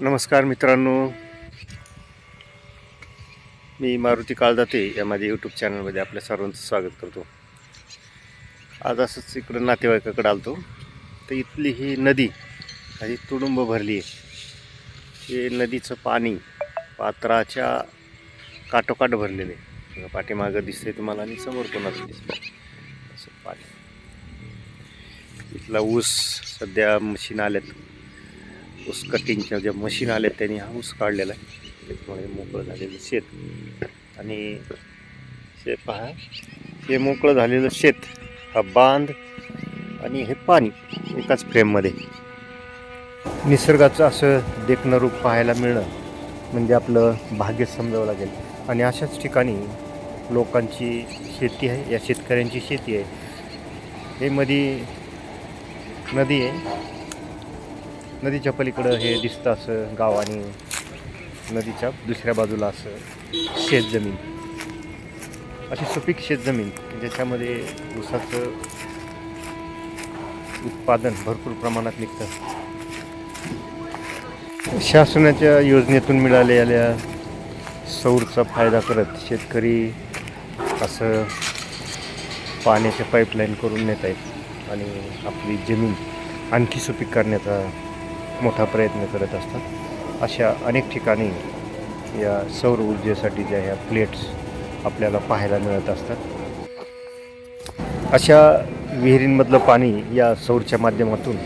नमस्कार मित्रांनो. मी मारुती काळदाते या माझ्या यूट्यूब चॅनलमध्ये आपल्या सर्वांचं स्वागत करतो. आज असंच इकडं नातेवाईकाकडे आलतो. तर इथली ही नदी अशी तुडुंब भरली आहे. हे नदीचं पाणी पात्राच्या काठोकाठ भरलेलं आहे. पाठीमागं दिसते तुम्हाला आणि समोर कोणाचं असं पाणी. इथला ऊस सध्या मशीन आल्यात. ऊस कटिंगच्या ज्या मशीन आल्या त्यांनी हा ऊस काढलेला आहे. त्याच्यामुळे मोकळं झालेलं शेत. आणि हे पहा हे मोकळं झालेलं शेत हा बांध आणि हे पाणी एकाच फ्रेममध्ये निसर्गाचं असं देखणं रूप पाहायला मिळणं म्हणजे आपलं भाग्य समजावं लागेल. आणि अशाच ठिकाणी लोकांची शेती आहे या शेतकऱ्यांची शेती आहे. हे मध्ये नदी आहे नदीच्या पलीकडं हे दिसतं असं गाव आणि नदीच्या दुसऱ्या बाजूला असं शेतजमीन. अशी सुपीक शेतजमीन ज्याच्यामध्ये ऊसाचं उत्पादन भरपूर प्रमाणात निघतं. शासनाच्या योजनेतून मिळालेल्या सौरचा फायदा करत शेतकरी असं पाण्याच्या पाईपलाईन करून नेत आहेत आणि आपली जमीन आणखी सुपीक करण्याचा मोठा प्रयत्न करत असतात. अशा अनेक ठिकाणी या सौर ऊर्जेसाठी ज्या ह्या प्लेट्स आपल्याला पाहायला मिळत असतात. अशा विहिरींमधलं पाणी या सौरच्या माध्यमातून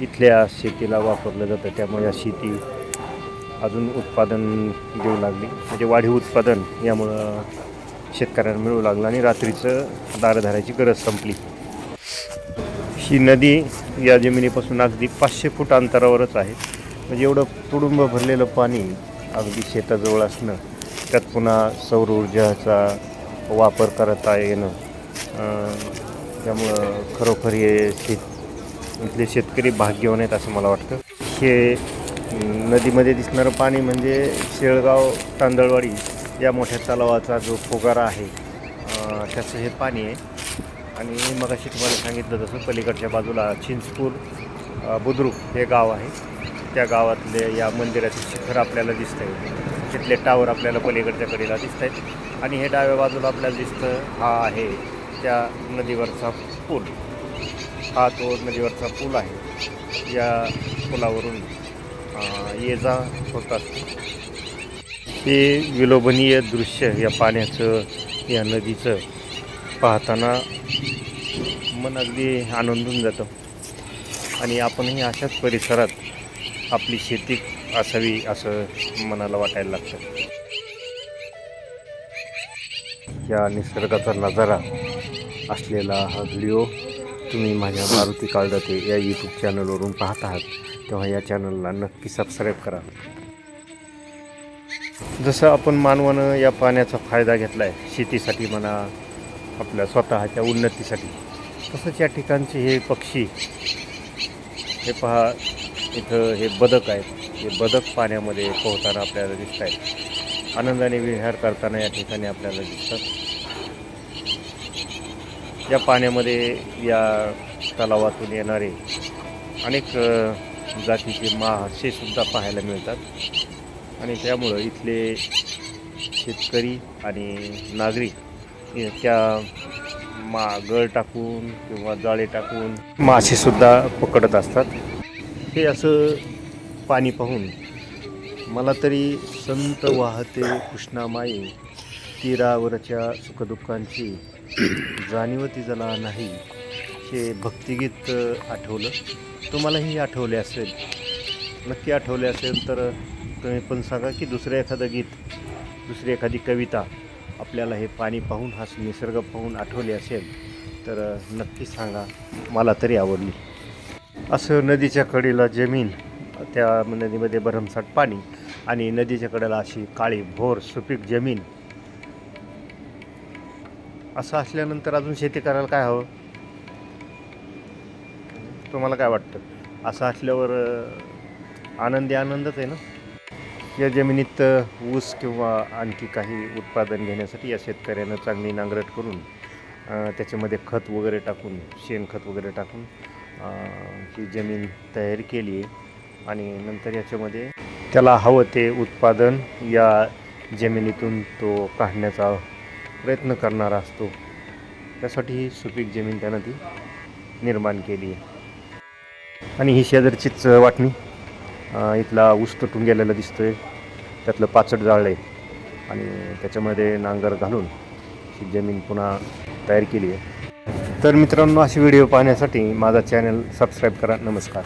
इथल्या शेतीला वापरलं जातं. त्यामुळे या शेती अजून उत्पादन देऊ लागली. म्हणजे वाढीव उत्पादन यामुळं शेतकऱ्यांना मिळू लागलं आणि रात्रीचं दारं धरायची गरज संपली. ही नदी या जमिनीपासून अगदी पाचशे फूट अंतरावरच आहे. म्हणजे एवढं तुडुंब भरलेलं पाणी अगदी शेताजवळ असणं त्यात पुन्हा सौर ऊर्जाचा वापर करता येणं त्यामुळं खरोखर हे शेत इथले शेतकरी भाग्यवान आहेत असं मला वाटतं. हे नदीमध्ये दिसणारं पाणी म्हणजे शेळगाव तांदळवाडी या मोठ्या तलावाचा जो फोगारा आहे त्याचं हे पाणी आहे. आणि मग अशी तुम्हाला सांगितलं तसं पलीकडच्या बाजूला चिंचपूर बुद्रुक हे गाव आहे. त्या गावातले या मंदिराचे शिखर आपल्याला दिसत आहे तिथले टावर आपल्याला पलीकडच्या कडेला दिसत आहेत आणि हे डाव्या बाजूला आपल्याला दिसतं हा आहे त्या नदीवरचा पूल. हा तो नदीवरचा पूल आहे. या पुलावरून ये जा होत ते हे विलोभनीय दृश्य या पाण्याचं या नदीचं. पाहताना मन अगदी आनंदून जातं. आणि आपणही अशाच परिसरात आपली शेती असावी असं मनाला वाटायला लागतं. या निसर्गाचा नजारा असलेला हा व्हिडिओ तुम्ही माझ्या मारुती काळदाते या यूट्यूब चॅनलवरून पाहत आहात तेव्हा या चॅनलला नक्की सबस्क्राईब करा. जसं आपण मानवानं या पाण्याचा फायदा घेतला आहे शेतीसाठी म्हणा आपल्या स्वतःच्या उन्नतीसाठी. तसंच या ठिकाणचे हे पक्षी हे पहा इथं हे बदक आहेत. हे बदक पाण्यामध्ये पोहताना आपल्याला दिसत आहेत आनंदाने विहार करताना या ठिकाणी आपल्याला दिसतात. या पाण्यामध्ये या तलावातून येणारे अनेक जातीचे मासे सुद्धा पाहायला मिळतात. आणि त्यामुळं इथले शेतकरी आणि नागरिक हे त्या मा गळ टाकून किंवा जाळे टाकून मासेसुद्धा पकडत असतात. हे असं पाणी पाहून मला तरी संत वाहते कृष्णामाई तीरावरच्या सुखदुःखांची जाणीव ती जला नाही. हे भक्तिगीत आठवलं. तुम्हालाही आठवले असेल. नक्की आठवले असेल तर तुम्ही पण सांगा की दुसरं एखादं गीत दुसरी एखादी कविता आपल्याला हे पाणी पाहून हा निसर्ग पाहून आठवली असेल तर नक्की सांगा. मला तरी आवडली. असं नदीच्या कडेला जमीन त्या नदीमध्ये भरमसाट पाणी आणि नदीच्या कडेला अशी काळी भोर सुपीक जमीन. असं असल्यानंतर अजून शेती करायला काय हवं? तुम्हाला काय वाटतं? असं असल्यावर आनंदी आनंदच आहे ना? या जमिनीत ऊस किंवा आणखी काही उत्पादन घेण्यासाठी या शेतकऱ्यानं चांगली नांगरट करून त्याच्यामध्ये खत वगैरे टाकून शेणखत वगैरे टाकून ही जमीन तयार केली आहे. आणि नंतर याच्यामध्ये त्याला हवं ते उत्पादन या जमिनीतून तो काढण्याचा प्रयत्न करणारा असतो. त्यासाठी ही सुपीक जमीन त्यानं ती निर्माण केली आहे. आणि ही शेजारचीच वाटणी? इथला ऊस तुटून गेलेला दिसतोय. त्यातलं पाचट जाळलं आहे आणि त्याच्यामध्ये नांगर घालून ही जमीन पुन्हा तयार केली आहे. तर मित्रांनो असे व्हिडिओ पाहण्यासाठी माझा चॅनल सबस्क्राईब करा. नमस्कार.